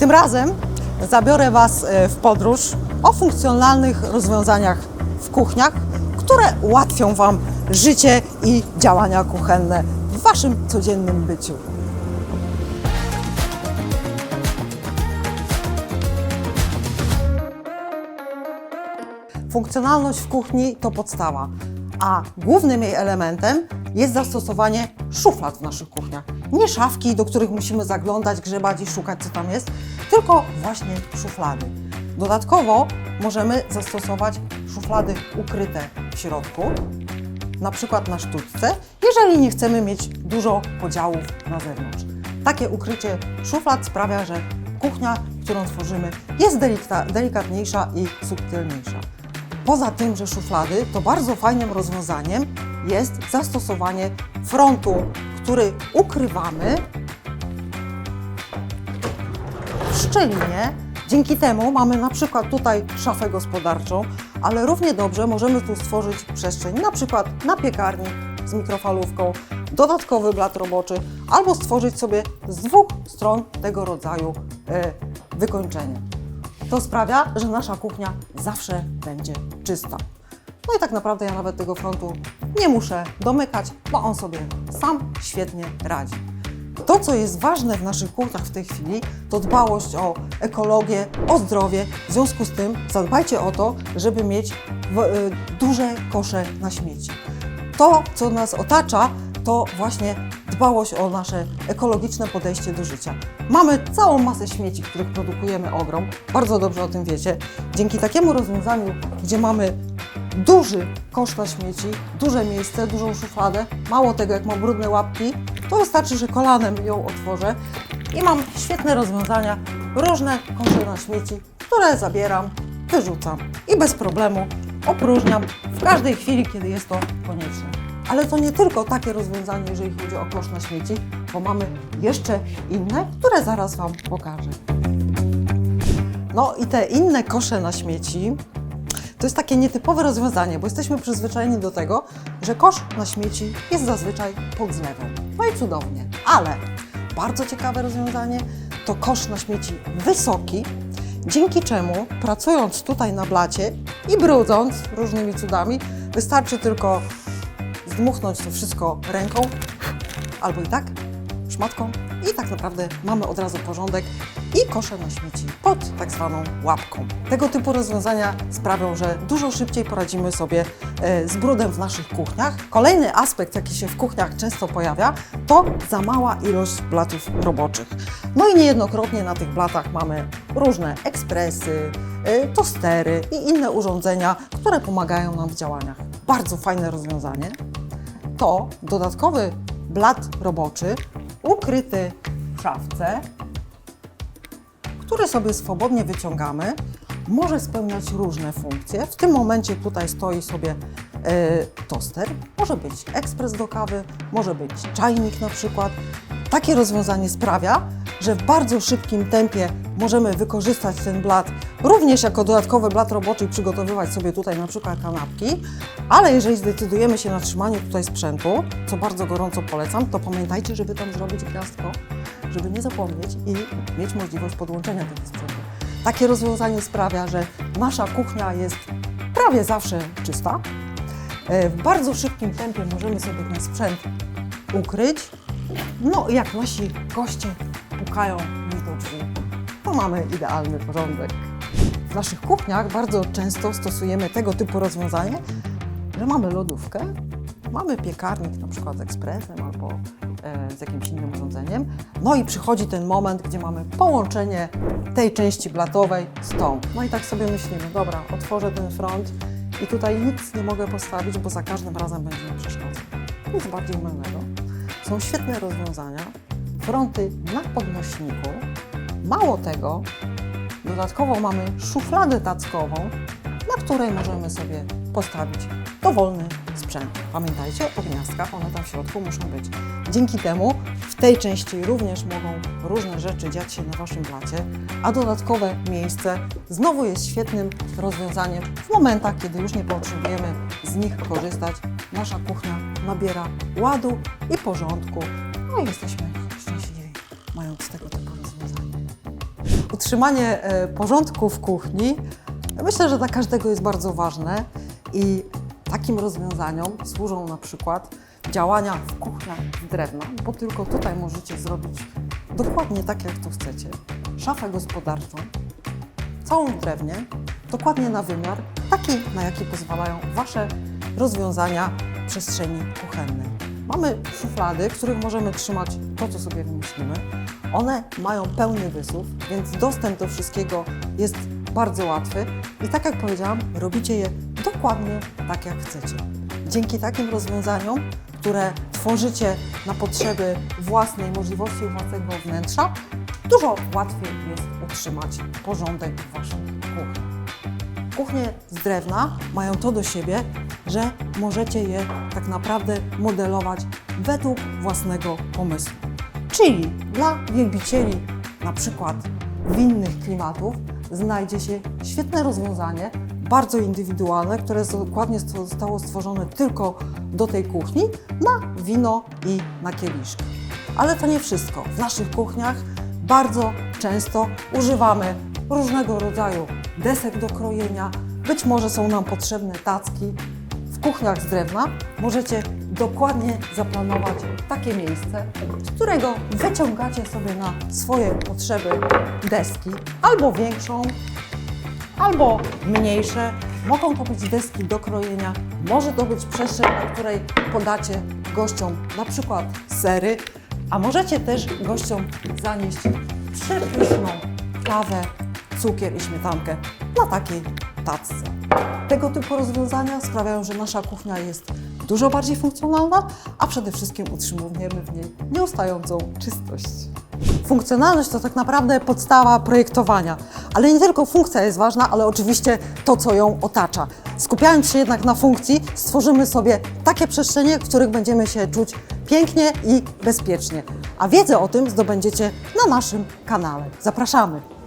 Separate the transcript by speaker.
Speaker 1: Tym razem zabiorę Was e, w podróż o funkcjonalnych rozwiązaniach w kuchniach, które ułatwią Wam życie i działania kuchenne w Waszym codziennym byciu. Funkcjonalność w kuchni to podstawa, a głównym jej elementem jest zastosowanie szuflad w naszych kuchniach. Nie szafki, do których musimy zaglądać, grzebać i szukać, co tam jest, tylko właśnie szuflady. Dodatkowo możemy zastosować szuflady ukryte w środku, na przykład na sztuczce, jeżeli nie chcemy mieć dużo podziałów na zewnątrz. Takie ukrycie szuflad sprawia, że kuchnia, którą tworzymy, jest delikatniejsza i subtelniejsza. Poza tym, że szuflady, to bardzo fajnym rozwiązaniem jest zastosowanie frontu, który ukrywamy szczelnie. Dzięki temu mamy na przykład tutaj szafę gospodarczą, ale równie dobrze możemy tu stworzyć przestrzeń na przykład na piekarnik z mikrofalówką, dodatkowy blat roboczy albo stworzyć sobie z dwóch stron tego rodzaju e, wykończenie. To sprawia, że nasza kuchnia zawsze będzie czysta. No i tak naprawdę ja nawet tego frontu nie muszę domykać, bo on sobie sam świetnie radzi. To, co jest ważne w naszych kuchniach w tej chwili, to dbałość o ekologię, o zdrowie. W związku z tym zadbajcie o to, żeby mieć y, duże kosze na śmieci. To, co nas otacza, to właśnie dbałość o nasze ekologiczne podejście do życia. Mamy całą masę śmieci, których produkujemy ogrom, bardzo dobrze o tym wiecie. Dzięki takiemu rozwiązaniu, gdzie mamy duży kosz na śmieci, duże miejsce, dużą szufladę, mało tego, jak mam brudne łapki, to wystarczy, że kolanem ją otworzę i mam świetne rozwiązania, różne kosze na śmieci, które zabieram, wyrzucam i bez problemu opróżniam w każdej chwili, kiedy jest to konieczne. Ale to nie tylko takie rozwiązanie, jeżeli chodzi o kosz na śmieci, bo mamy jeszcze inne, które zaraz Wam pokażę. No i te inne kosze na śmieci to jest takie nietypowe rozwiązanie, bo jesteśmy przyzwyczajeni do tego, że kosz na śmieci jest zazwyczaj pod zlewem. No i cudownie, ale bardzo ciekawe rozwiązanie to kosz na śmieci wysoki, dzięki czemu pracując tutaj na blacie i brudząc różnymi cudami, wystarczy tylko zdmuchnąć to wszystko ręką albo i tak, szmatką i tak naprawdę mamy od razu porządek i kosze na śmieci pod tak zwaną łapką. Tego typu rozwiązania sprawią, że dużo szybciej poradzimy sobie e, z brudem w naszych kuchniach. Kolejny aspekt, jaki się w kuchniach często pojawia, to za mała ilość blatów roboczych. No i niejednokrotnie na tych blatach mamy różne ekspresy, e, tostery i inne urządzenia, które pomagają nam w działaniach. Bardzo fajne rozwiązanie to dodatkowy blat roboczy ukryty w szafce, który sobie swobodnie wyciągamy. Może spełniać różne funkcje. W tym momencie tutaj stoi sobie e, toster, może być ekspres do kawy, może być czajnik na przykład. Takie rozwiązanie sprawia, że w bardzo szybkim tempie możemy wykorzystać ten blat również jako dodatkowy blat roboczy i przygotowywać sobie tutaj na przykład kanapki, ale jeżeli zdecydujemy się na trzymanie tutaj sprzętu, co bardzo gorąco polecam, to pamiętajcie, żeby tam zrobić gniazdko, żeby nie zapomnieć i mieć możliwość podłączenia tego sprzętu. Takie rozwiązanie sprawia, że nasza kuchnia jest prawie zawsze czysta. E, W bardzo szybkim tempie możemy sobie ten sprzęt ukryć. No jak nasi goście pukają mi do drzwi, to mamy idealny porządek. W naszych kuchniach bardzo często stosujemy tego typu rozwiązanie, że mamy lodówkę, mamy piekarnik na przykład z ekspresem albo e, z jakimś innym urządzeniem. No i przychodzi ten moment, gdzie mamy połączenie tej części blatowej z tą. No i tak sobie myślimy, dobra, otworzę ten front i tutaj nic nie mogę postawić, bo za każdym razem będzie mi przeszkadzał. Nic bardziej mylnego. Są świetne rozwiązania, fronty na podnośniku. Mało tego, dodatkowo mamy szufladę tackową, na której możemy sobie postawić dowolny sprzęt. Pamiętajcie o gniazdkach, one tam w środku muszą być. Dzięki temu w tej części również mogą różne rzeczy dziać się na Waszym blacie, a dodatkowe miejsce znowu jest świetnym rozwiązaniem w momentach, kiedy już nie potrzebujemy z nich korzystać. Nasza kuchnia nabiera ładu i porządku, no i jesteśmy mając tego typu rozwiązanie. Utrzymanie e, porządku w kuchni myślę, że dla każdego jest bardzo ważne i takim rozwiązaniom służą na przykład działania w kuchniach z drewna, bo tylko tutaj możecie zrobić dokładnie tak, jak to chcecie. Szafę gospodarczą, całą w drewnie, dokładnie na wymiar, taki, na jaki pozwalają Wasze rozwiązania przestrzeni kuchennej. Mamy szuflady, w których możemy trzymać to, co sobie wymyślimy. One mają pełny wysuw, więc dostęp do wszystkiego jest bardzo łatwy i tak jak powiedziałam, robicie je dokładnie tak, jak chcecie. Dzięki takim rozwiązaniom, które tworzycie na potrzeby własnej możliwości własnego wnętrza, dużo łatwiej jest utrzymać porządek w Waszej kuchni. Kuchnie z drewna mają to do siebie, że możecie je tak naprawdę modelować według własnego pomysłu. Czyli dla wielbicieli na przykład winnych klimatów znajdzie się świetne rozwiązanie, bardzo indywidualne, które dokładnie zostało stworzone tylko do tej kuchni na wino i na kieliszki. Ale to nie wszystko. W naszych kuchniach bardzo często używamy różnego rodzaju desek do krojenia. Być może są nam potrzebne tacki. W kuchniach z drewna możecie dokładnie zaplanować takie miejsce, z którego wyciągacie sobie na swoje potrzeby deski albo większą, albo mniejsze. Mogą to być deski do krojenia, może to być przestrzeń, na której podacie gościom na przykład sery, a możecie też gościom zanieść przepyszną kawę, cukier i śmietankę na takiej tacce. Tego typu rozwiązania sprawiają, że nasza kuchnia jest dużo bardziej funkcjonalna, a przede wszystkim utrzymujemy w niej nieustającą czystość. Funkcjonalność to tak naprawdę podstawa projektowania, ale nie tylko funkcja jest ważna, ale oczywiście to, co ją otacza. Skupiając się jednak na funkcji, stworzymy sobie takie przestrzenie, w których będziemy się czuć pięknie i bezpiecznie. A wiedzę o tym zdobędziecie na naszym kanale. Zapraszamy!